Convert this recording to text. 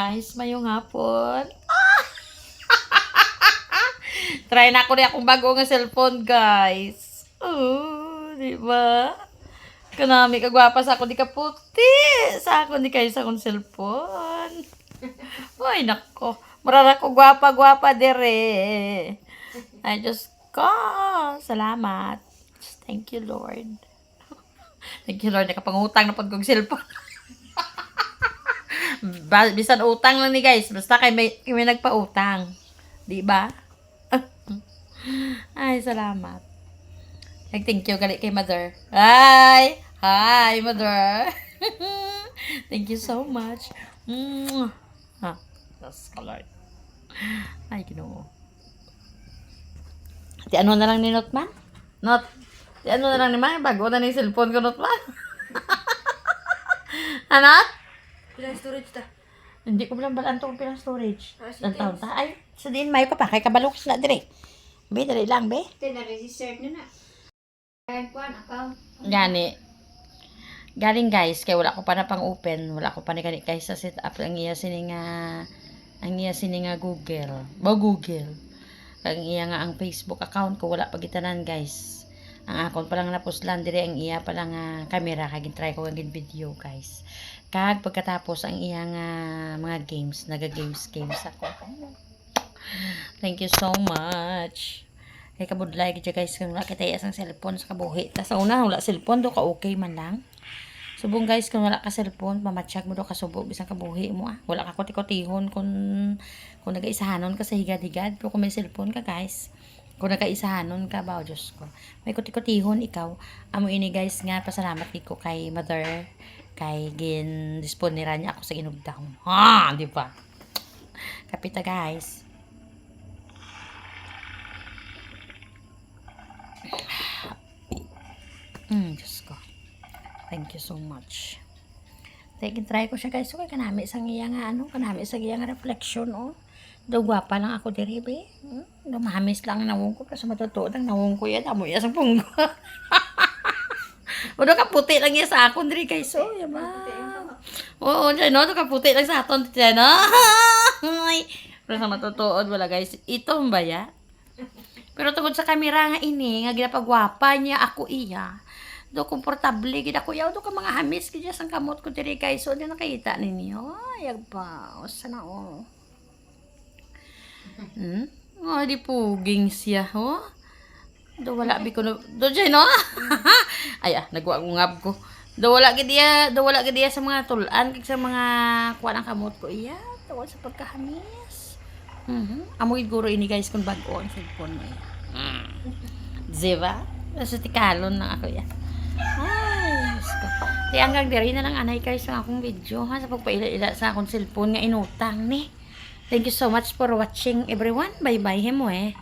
Guys, mayong hapon. Try na ko rin akong bago nga cellphone, guys. Oh, di ba? Kanami kagwapa sa ako di ka puti. Sa ako di kayo sa akong cellphone. Ay, nako. Marara ko gwapa-gwapa dire. Ay, Diyos ko. Salamat. Thank you, Lord. Thank you, Lord. Nakapangutang na pag kong cellphone. Ba, bisan utang lang ni guys. Basta kay may, kay may nagpautang. Di ba? Ay, salamat. Nag-thank you gali kay mother. Hi! Hi, mother! thank you so much. Mwah. Ha, that's Lord. Ay, ginoo. Ti ano na lang ni Notman? Not. Ti ano na lang ni Man? Bago na ni cellphone ko, Notman. Anat? Pilang storage ta. Hindi ko lang balaan itong pilang storage. Ah, si Ang taon ta. Ay, sa din, may ka pa. Kay kabalukis na dire. Be, dali lang, be. Ito na registered na na. Kaya kuan account. Gani. Galing guys, kay wala ko pa na pang open. Wala ko pa ni gani kay sa set up ang iya sini nga ang iya sini nga Google. Ba Google. Ang iya nga ang Facebook account ko wala pagitanan guys. Ang account pa lang napuslan dire ang iya pa lang nga camera kay try ko ang video guys. Kag pagkatapos ang iya nga mga games, naga-games games ako. Thank you so much. Kay kabudlay gid guys kung wala kita isang cellphone sa kabuhi. Ta sa una wala cellphone do ka okay man lang. Subong guys kung wala ka cellphone, mamatsyag mo do ka subo bisan kabuhi mo ah. Wala ka kuti-kutihon kung kung nagaisahanon ka sa higad-higad. Pero kung may cellphone ka guys, kung nagaisahanon ka ba, oh, Diyos ko. May kuti-kutihon ikaw. Amo ini guys nga pasalamat ko kay mother kay gin disponera niya ako sa inugdahon. Ha, di ba? Kapita guys. Mm, Diyos ko. Thank you so much. Take try ko siya guys. Okay, kanami sa iya nga ano, kanami sa iya nga reflection oh. Daw gwapa lang ako diri be. Hmm? Dumamis lang nawong ko kasi matutuod ang nawong ko yan. Amo iya sa punggo. Udo ka puti lang iya sa akon diri guys. Oh, yaba. Oo, dyan no, ka puti lang sa aton dyan no. Ay, Pero sa matutuod wala guys. Ito ang baya. Pero tungkol sa kamera nga ini, nga ginapagwapa niya ako iya. Do komportable gid ako yaw do ka mga hamis gid sang kamot ko diri guys. So di nakita ninyo. Ay agpa, sana oh. Hmm? Oh, di puging siya, oh. Do wala bi ko no. Do jay no. Ay ah, nagwangungab ko. Do wala gid diya, do wala gid diya sa mga tulan kag sa mga kuan ang kamot ko iya. Tungkol sa pagkahamis. Mhm. Amo gid guro ini guys kung bag-o ang cellphone mo. iya. Mm. Diba? Sa tikalon na ako yan. Ay, ko. Di hanggang diri na lang anay kayo sa akong video ha, sa pagpaila-ila sa akong cellphone nga inutang ni. Thank you so much for watching everyone. Bye-bye himo eh.